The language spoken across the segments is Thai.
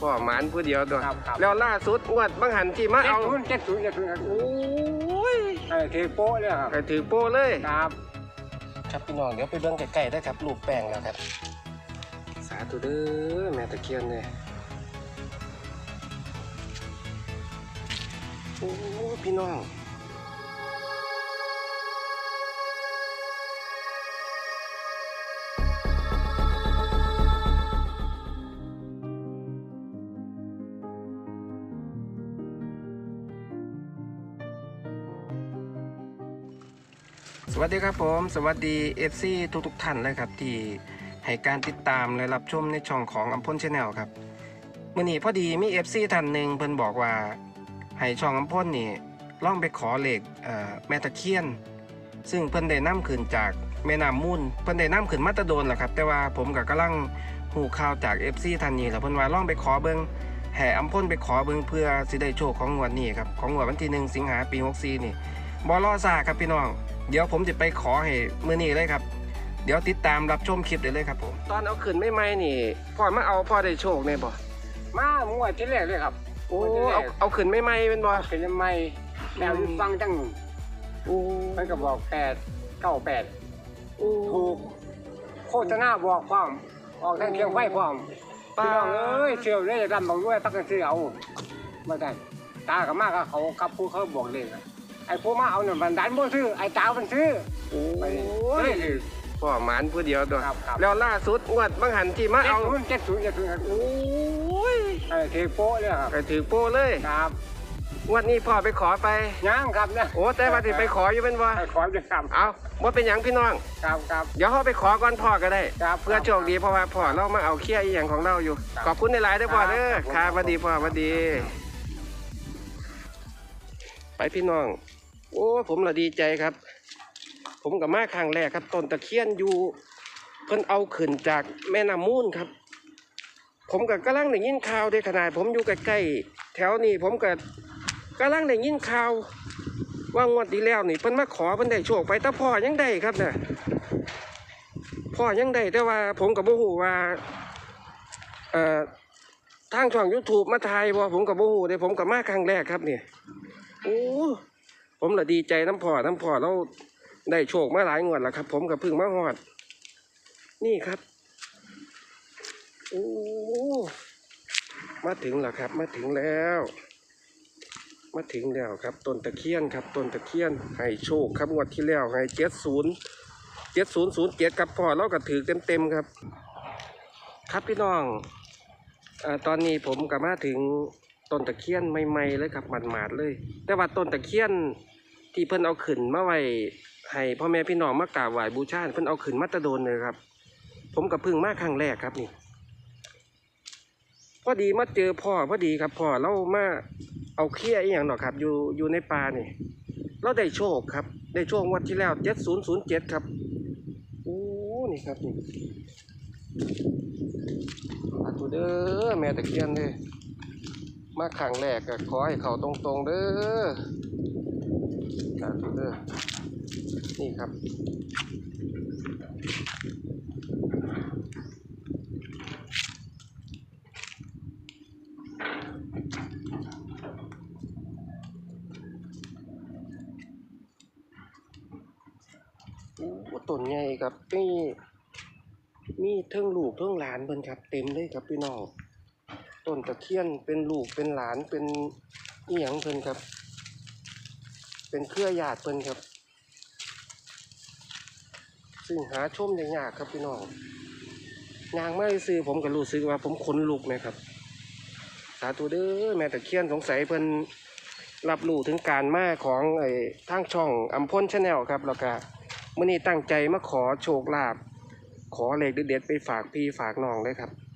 พ่อหมานผู้เดียวตัวครับครับ แล้วล่าสุดงวดบังหันที่มาเจ็ดเอาศูนย์เจ็ดศูนย์เจ็ดศูนย์ครับโอ้ยเออเทโป้เลยครับก็ถือโป้เลย ครับ ครับพี่น้องเดี๋ยวไปเบิ่งใกล้ๆได้ครับรูปแป้งแล้วครับ สาธุเด้อแม่ตะเคียนเลยโอ้พี่น้อง สวัสดีครับผม สวัสดี FC ทุกทุกท่านเลยครับ ที่ให้การติดตามและรับชมในช่องของอัมพลชาแนลครับมื่อนี้พอดีมี FC ท่านหนึ่งเพิ่นบอกว่าให้ช่องอัมพลนี่ล่องไปขอเหล็กแม่ตะเคียน ซึ่งเพิ่นได้นํขึ้นจากแม่น้ำมูลเพิ่นได้นํขึ้นมาตะโดนแหละครับ แต่ว่าผมก็กำลังหูข่าวจาก FC ท่านนี้แหละเพิ่นว่าล่องไปขอเบิงแห่อัมพลไปขอเบิงเพื่อสิได้โชคของงวดนี้ครับของงวดวันที่หนึ่งสิงหาปี64นี่บ่รอซ่าครับพี่น้อง เดี๋ยวผมจะไปขอให้มือนี้เลยครับ เดี๋ยวติดตามรับชมคลิปได้เลยครับผมตอนเอาขึ้นไม่ไม่นี่พ่อมาเอาพ่อได้โชคเนี่ยบ่มาหมวดที่แรกเลยครับโอ้งวดที่แรเอากเอาขึ้นไม่ไม่เป็นบ่เป็นยังไงแนวฟังจังโอ้มันก็บอกแปดเก้าแปดโอ้ถูกโฆษณาบอกความออกทางเคียงไฟพร้อมป้าพี่น้องเอ้ยเชียวเลยรำบอกด้วยตักกันเสียเอาไม่ได้ตากับมากกับเขากับผู้เขาบอกเลยนะ ไอ้ผู้มาเอาเนี่ยมันดันบ่ซื้อไอ้ตามันซื้อโอ้ไปยเลยคือ พ่อหมานผู้เดียวตัวครับครับ แล้วล่าสุดงวดบังหันที่มาเจ็ดเอาศูนย์เจ็ดศูนย์เจ็ดศูนย์ครับโอ้ยเออเทโป้เลยครับ ก็ถือโป้เลยครับงวดนี้พ่อไปขอไป ย่างครับเนี่ยโอ้แต่ว่าที่ไปขออยู่เป็นบ่ไปขอด้วยครับเอาว่าเป็นหยังพี่น้อง ครับครับ เดี๋ยวเขาไปขอก่อนพ่อก็ได้ ครับเพื่อโชคดีเพราะว่าพ่อเรามาเอาเคี้ยอีหยังของเราอยู่ ครับขอบคุณในหลายๆเด้อพ่อเด้อครับครับสวัสดีพ่อสวัสดี ไปพี่น้อง โอ้ผมละดีใจครับ ผมกับมาครั้งแรกครับต้นตะเคียนอยู่ เพิ่นเอาขึ้นจากแม่น้ำมูลครับ ผมกับกำลังได้ยินข่าวในขนาด ผมอยู่ใกล้ๆแถวนี้ผมกับกำลังได้ยินข่าว ว่างวดที่แล้วนี่เพิ่นมาขอเพิ่นได้โชคไปแต่พ่อยังได้ครับเนี่ยพ่อยังได้แต่ว่าผมกับโมหูว่าเอ่อทางช่อง YouTube มาถ่ายบ่ผมกับโมหูเด้ผมกับมาครั้งแรกครับเนี่ยโอ้ ผมละดีใจน้ำพอน้ำพอเราได้โชคมาหลายงวดแล้วครับ ผมกับพึ่งมาฮอด นี่ครับโอ้มาถึงแล้วครับ มาถึงแล้ว มาถึงแล้วครับต้นตะเคียนครับต้นตะเคียนให้โชคครับงวดที่แล้วให้เจ็ดศูนย์เจ็ดศูนย์ศูนย์เจ็ดครับพอเราก็ถือเต็มเต็มๆครับ ครับพี่น้องอตอนนี้ผมก็มาถึง ต้นตะเคียนใหม่ๆเลยครับหมาดๆเลย แต่ว่าต้นตะเคียนที่เพิ่นเอาขึ้นมาไว้ให้พ่อแม่พี่น้องมากราบไหว้บูชาเพิ่นเอาขึ้นมาตะโดนเลยครับ ผมกับพึ่งมาครั้งแรกครับนี่พอดีมาเจอพ่อพอดีครับพ่อเรามาเอาเขี้ยอีหยังหนอครับ อยู่อยู่ในป่านี่เราได้โชคครับ ได้โชควันที่แล้วเจ็ดศูนย์ศูนย์เจ็ดครับโอ้นี่ครับนี่สาธุเด้อแม่ตะเคียนเลย มาครั้งแรกก็ขอให้เขาตรงๆเด้อสาธุเด้อนี่ครับ โอ้ต้นใหญ่ครับมีมีเทิงลูกเทิงหลานเพิ่นครับ เต็มเลยครับพี่น้อง ต้นตะเคียนเป็นลูกเป็นหลานเป็นอีหยังเพิ่นครับ เป็นเครือญาติเพิ่นครับ ซึ่งหาชมได้ยากครับพี่น้องยางไม่ซื้อผมก็รู้สึกว่าผมขนลุกนะครับ สาธุเด้อแม่ตะเคียนสงสัยเพิ่นรับรู้ถึงการมาของไอ้ทางช่องอัมพลชาแนลครับแล้วก็มื่อนี้ตั้งใจมาขอโชคลาภขอเลขเด็ดๆไปฝากพี่ฝากน้องเลยครับ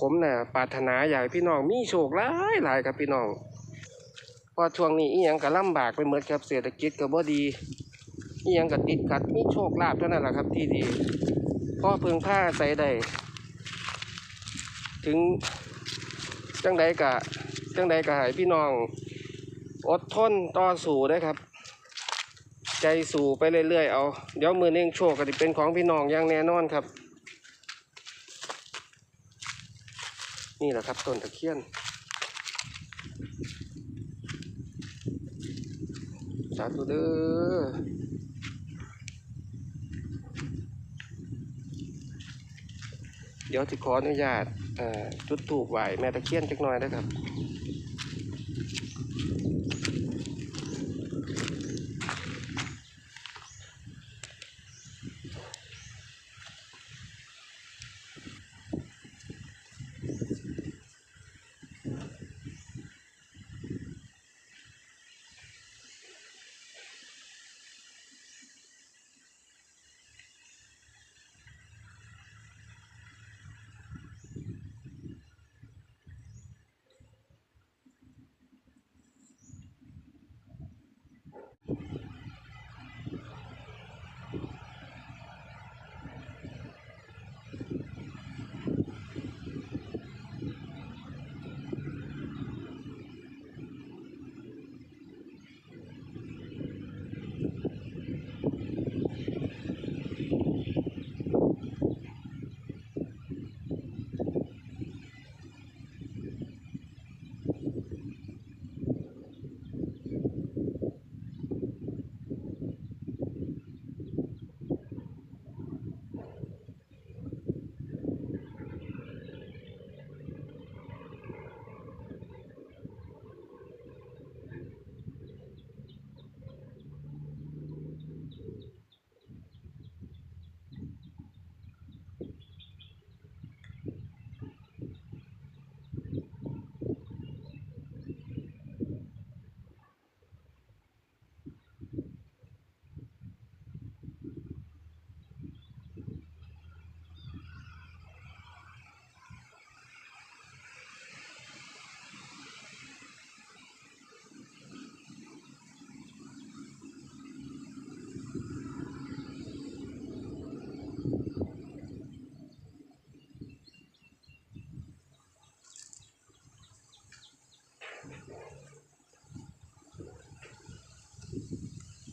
ผมน่ะปรารถนาอยากให้พี่น้องมีโชคหลายหลายครับพี่น้องเพอช่วงนี้อีหยังก็ลำบากไปหมดครับเศรษฐกิจก็บ่ดีอีหยังก็ติดขัดมีโชคลาภเท่านั้นแหละครับ ที่ดีพ่อเพึงผ้าใส่ได้ถึงจังใดกะจังใดกะให้พี่น้อง อดทนต่อสู้เด้ครับ ใจสู่ไปเรื่อยๆเอา เดี๋ยวมือหนึงโชคก็จะเป็นของพี่น้องอย่างแน่นอนครับ นี่แหละครับต้นตะเคียน สาธุเด้อเดี๋ยวจะขออนุญาตจุดถูกไหวแม่ตะเคียนจักหน่อยนะครับ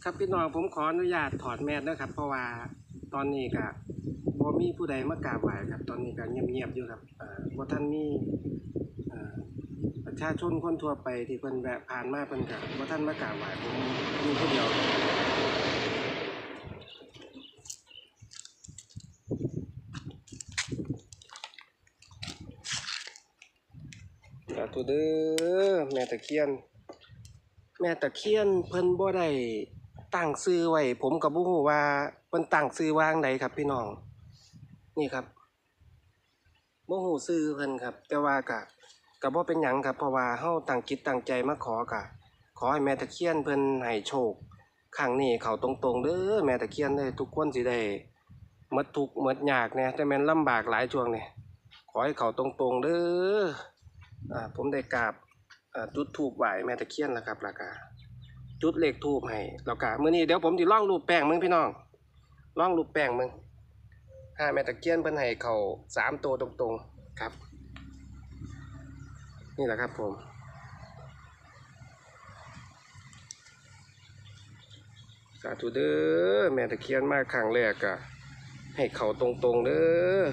ครับพี่น้องผมขออนุญาตถอดแมสนะครับ เพราะว่าตอนนี้ก็บ่มีผู้ใดมากราบไหว้ครับ ตอนนี้ก็เงียบๆอยู่ครับเอ่อบ่ท่านมีเอ่อประชาชนคนทั่วไปที่เพิ่นแวะผ่านมาเพิ่นก็บ่ท่านมากราบไหว้ผมอยู่ผู้เดียวสาธุเด้อแม่ตะเคียน แม่ตะเคียนเพิ่นบ่ได้ ตั้งชื่อไว้ ผมก็บ่ฮู้ว่าเพิ่นตั้งชื่อวางใดครับ พี่น้อง นี่ครับบ่ฮู้ชื่อเพิ่นครับ แต่ว่าก็ก็บ่เป็นหยังครับเพราะว่าเฮาตั้งจิตตั้งใจมาขอก็ขอให้แม่ตะเคียนเพิ่นให้โชคครั้งนี้เขาตรงๆเด้อแม่ตะเคียนเด้ทุกคนสิได้หมดทุกข์หมดยากแหน่แต่แม่นลำบากหลายช่วงเนี่ยขอให้เขาตรงๆเด้ออ่าผมได้กราบอ่อจุดทูบไหวแม่ตะเคียนแล้วครับแล้วก็ จุดเลขทูบให้แล้วก็มื้อนี้เดี๋ยวผมสิล่องรูปแป้งมึงพี่น้องล่องรูปแป้งมึงห้าแม่ตะเคียนเพิ่นให้เขาสามตัวตรงๆครับ นี่แหละครับผมสาธุเด้อแม่ตะเคียนมาครั้งแรกก็ให้เขาตรงๆเด้อ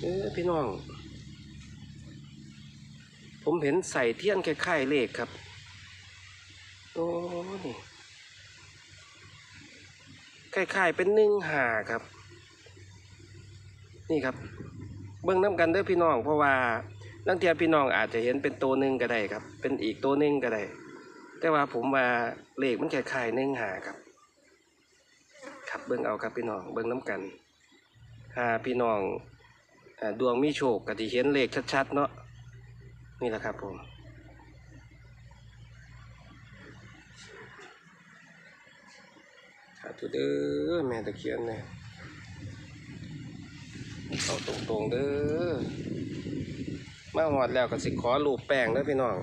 เออพี่น้อง ผมเห็นใส่เทียนคล้ายๆเลขครับ โอ้นี่คล้ายๆเป็นหนึ่งหาครับ นี่ครับ เบื้องน้ำกันเด้อพี่น้องเพราะว่าลังเทียพี่น้องอาจจะเห็นเป็นตัวหนึ่งก็ได้ครับ เป็นอีกตัวหนึ่งก็ได้ แต่ว่าผมว่าเลขมันคล้ายๆหนึ่งหาครับ ครับเบื้องเอาครับพี่น้องเบื้องน้ำกันหาพี่น้องอดวงมีโชคก็ที่เห็นเลขชัดๆเนาะนี่แหละครับผมสา ธุเด้อแม่ตะเคียนเนี่ยเอาตรงๆเด้อมาหอดแล้วก็สิขอรูปแป้งเด้อพี่น้อง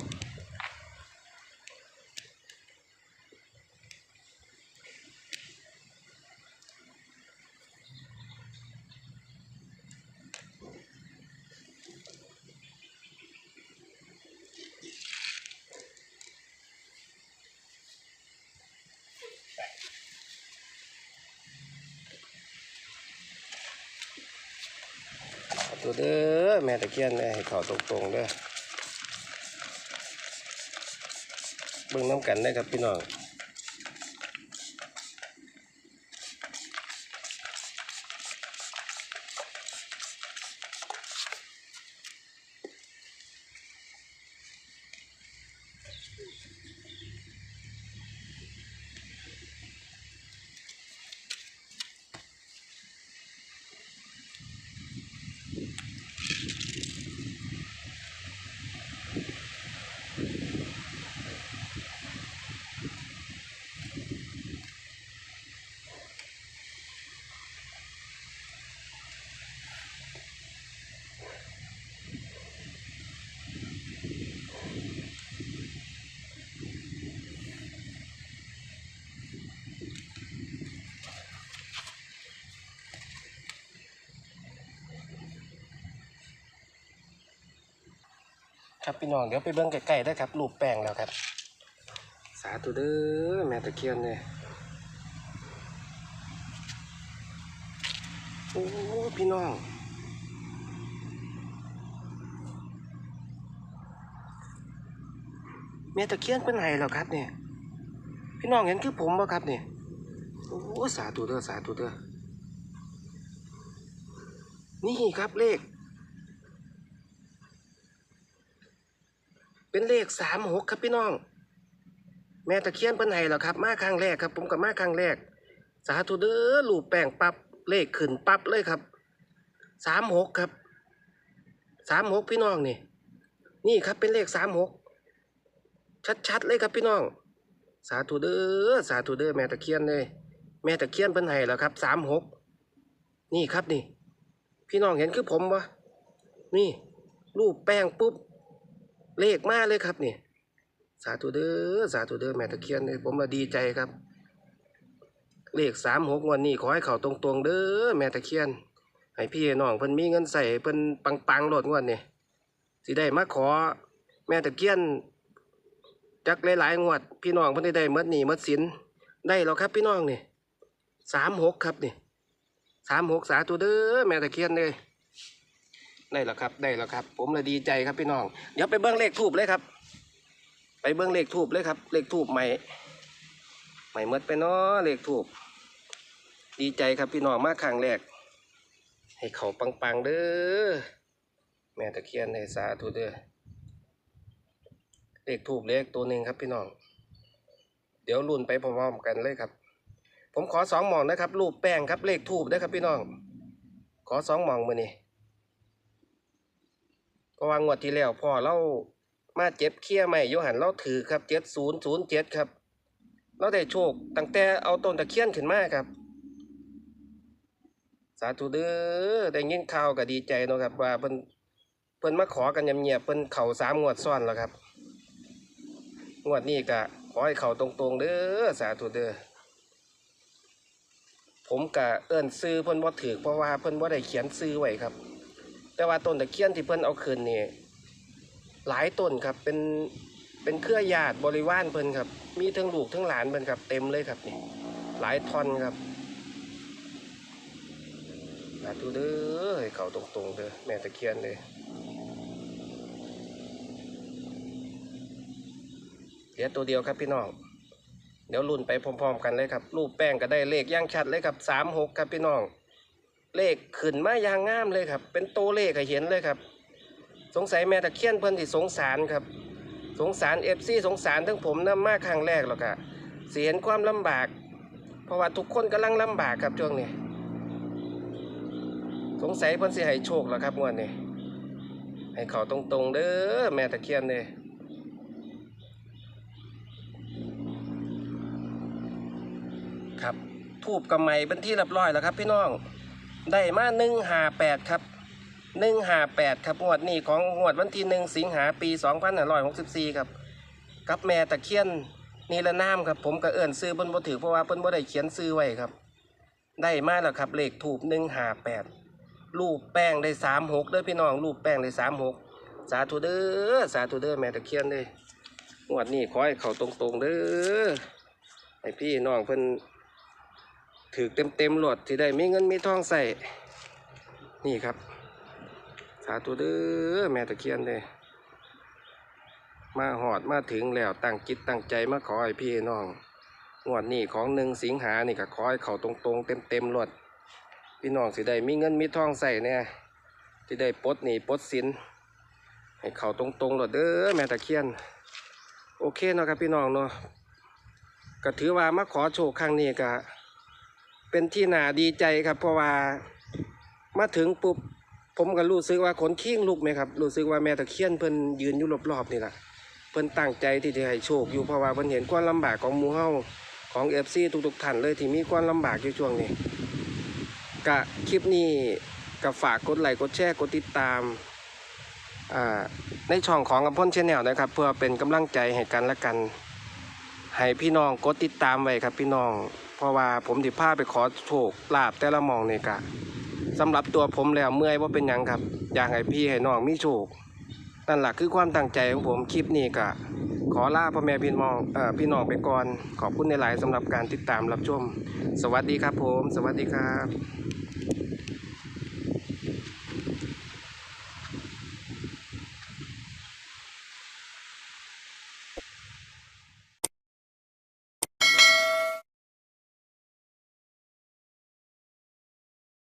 เด้อแม่ตะเคียนเนี่ยให้เขาตรงๆเด้อเบิ่งน้ำกันได้ครับพี่น้อง ครับพี่น้องเดี๋ยวไปเบิ่งใกล้ๆได้ครับรูปแป้งแล้วครับ สาธุเด้อแม่ตะเคียนเนี่ยโอ้พี่น้องแม่ตะเคียนเป็นไห้แล้วครับเนี่ยพี่น้องเห็นคือผมบ่ครับเนี่ยโอ้สาธุเด้อสาธุเด้อนี่ครับเลข เป็นเลขสามหกครับพี่น้อง แม่ตะเคียนเพิ่นให้แล้วครับ มาครั้งแรกครับ ผมกับมาครั้งแรก สาธุเด้อลูปแป้งปับเลขขึ้นปับเลยครับสามหกครับสามหกพี่น้องนี่ นี่ครับเป็นเลขสามหกชัดๆเลยครับพี่น้อง สาธุเด้อสาธุเด้อแม่ตะเคียนเลย แม่ตะเคียนเพิ่นให้แล้วครับสามหกนี่ครับนี่ พี่น้องเห็นคือผมวะนี่รูปแป้งปุ๊บ เลขมาเลยครับนี่สาธุเด้อสาธุเด้อแม่ตะเคียนเลยผมละดีใจครับ เลขสามหกวันนี้ขอให้เขาตรงๆเด้อแม่ตะเคียน ให้พี่น้องเพิ่นมีเงินใส่เพิ่นปังๆโลดงวดนี่สิได้มาขอ แม่ตะเคียนจักหลายๆงวด พี่น้องเพิ่นได้ได้หมดหนี้หมดสินได้แล้วครับพี่น้องนี่สามหกครับนี่สามหกสาธุเด้อแม่ตะเคียนเลย ได้แล้วครับได้แล้วครับ ผมเลยดีใจครับพี่น้อง เดี๋ยวไปเบิ้องเลขทูบเลยครับ ไปเบิ้องเลขทูบเลยครับ เลขทูบใหม่ใหม่เมดไปเนาะเลขทูบดีใจครับพี่น้องมากครั้งแรก ให้เขาปังๆเด้อแม่ตะเคียนให้สาธุเด้อเลขทูบเลขตัวหนึ่งครับพี่น้อง เดี๋ยวรุ่นไปพร้อมๆกันเลยครับ ผมขอสองหมองนะครับรูปแป้งครับเลขทูบได้ครับพี่น้อง ขอสองหมองมือนี่ ราะว่างวดที่แล้วพ่อเรามาเจ็บเคี้ยใหม่โยหันเราถือครับเจ็ดศูนย์ศูนย์เจ็ดครับ เราได้โชคตั้งแต่เอาต้นตะเคียนขึ้นมาครับ สาธุเด้อได้ยินข่าวก็ดีใจเนาะครับ ว่าเพิ่นเพิ่นมาขอกันเงียบๆเพิ่นเข่าสามงวดซ้อนแล้วครับงวดนี้ก็ขอให้เข่าตรงๆเด้อสาธุเด้อผมกะเอิ้นซื้อเพิ่นบ่ถือเพราะว่าเพิ่นบ่ได้เขียนซื้อไว้ครับ แต่ว่าต้นตะเคียนที่เพิ่นเอาคืนนี่หลายต้นครับเป็นเป็นเครือญาติบริวารเพิ่นครับ มีทั้งลูกทั้งหลานเพิ่นครับเต็มเลยครับนี่หลายท่อนครับสาธุเด้อเขาตรงๆเด้อแม่ตะเคียนเลยเหลือตัวเดียวครับพี่น้องเดี๋ยวลุ้นไปพร้อมๆ กันเลยครับ รูปแป้งก็ได้เลขย่างชัดเลยครับสามหกครับพี่น้อง เลขขึ้นมาอย่างงามเลยครับ เป็นตัวเลขให้เห็นเลยครับ สงสัยแม่ตะเคียนเพิ่นที่สงสารครับ สงสารเอฟซีสงสารทั้งผมนะมากครั้งแรกหรอกอะเสียเห็นความลำบาก เพราะว่าทุกคนกำลังลำบากครับช่วงนี้สงสัยเพิ่นสิให้โชคแล้วครับงวดนี้ให้เขาตรงๆเด้อแม่ตะเคียนเลยครับทูบกับไม้เป็นที่รียบร้อยแล้วครับพี่น้อง ได้มาหนึ่งหาแปดครับหนึ่งหาแปดครับงวดนี้ของงวดวันที่หนึ่งสิงหาปีสองพันห้าร้อยหกสิบสี่ครับกับแม่ตะเคียนนี่ละน้ำครับ ผมก็เอิ่นซื้อเพิ่นบ่ถือเพราะว่าเพิ่นบ่ได้เขียนซื้อไว้ครับ ได้มาแล้วครับเลขถูกหนึ่งหาแปดรูปแป้งได้สามหกเด้อพี่น้องรูปแป้งได้สามหกสาธุเด้อสาธุเด้อแม่ตะเคียนเลยงวดนี้ขอให้เขาตรงๆเด้อให้พี่น้องเพิ่น ถือเต็มเต็มหลดที่ได้มีเงินมีทองใส่ นี่ครับาธุเด้อแม่ตะเคียนเลยมาหอดมาถึงแล้วตั้งจิตตั้งใจมาขอให้พี่น้องงวดนี้ของหนึ่งสิงหานี่ก็ขอให้เขาตรงๆ เต็มๆรวดพี่น้องสิได้มีเงินมีทองใส่เนี่ยที่ได้ปดหนี้ปดสินให้เขาตรงๆรวดเด้อแม่ตะเคียน โอเคเนาะครับพี่น้องเนาะก็ถือว่ามาขอโชคครั้งนี้ก็ เป็นที่น่าดีใจครับ เพราะว่ามาถึงปุ๊บผมก็รู้สึกว่าขนขิ้งลุกไหมครับรู้สึกว่าแม่ตะเคียนเพิ่นยืนอยู่รอบๆนี่แหละเพิ่นตั้งใจที่จะให้โชคอยู่เพราะว่าเพิ่นเห็นความลำบากของหมูเฮาของ FC ทุกๆท่านเลยที่มีความลำบากอยู่ช่วงนี้กะคลิปนี้ก็ฝากกดไลค์กดแชร์กดติดตามในช่องของอำพลชนแนลนะครับ เพื่อเป็นกำลังใจให้กันและกัน ให้พี่น้องกดติดตามไว้ครับพี่น้อง เพราะว่าผมสิพาไปขอโชคลาบแต่ละมองนี่กะสำหรับตัวผมแล้วเมื่อยว่าเป็นยังครับ อยากให้พี่ให้น้องมีโชคนั่นแหละคือความตั้งใจของผมคลิปนี้กะขอลาพ่อแม่พี่น้องเอ่อพี่น้องไปก่อน ขอบคุณในหลายสำหรับการติดตามรับชม สวัสดีครับผม สวัสดีครับ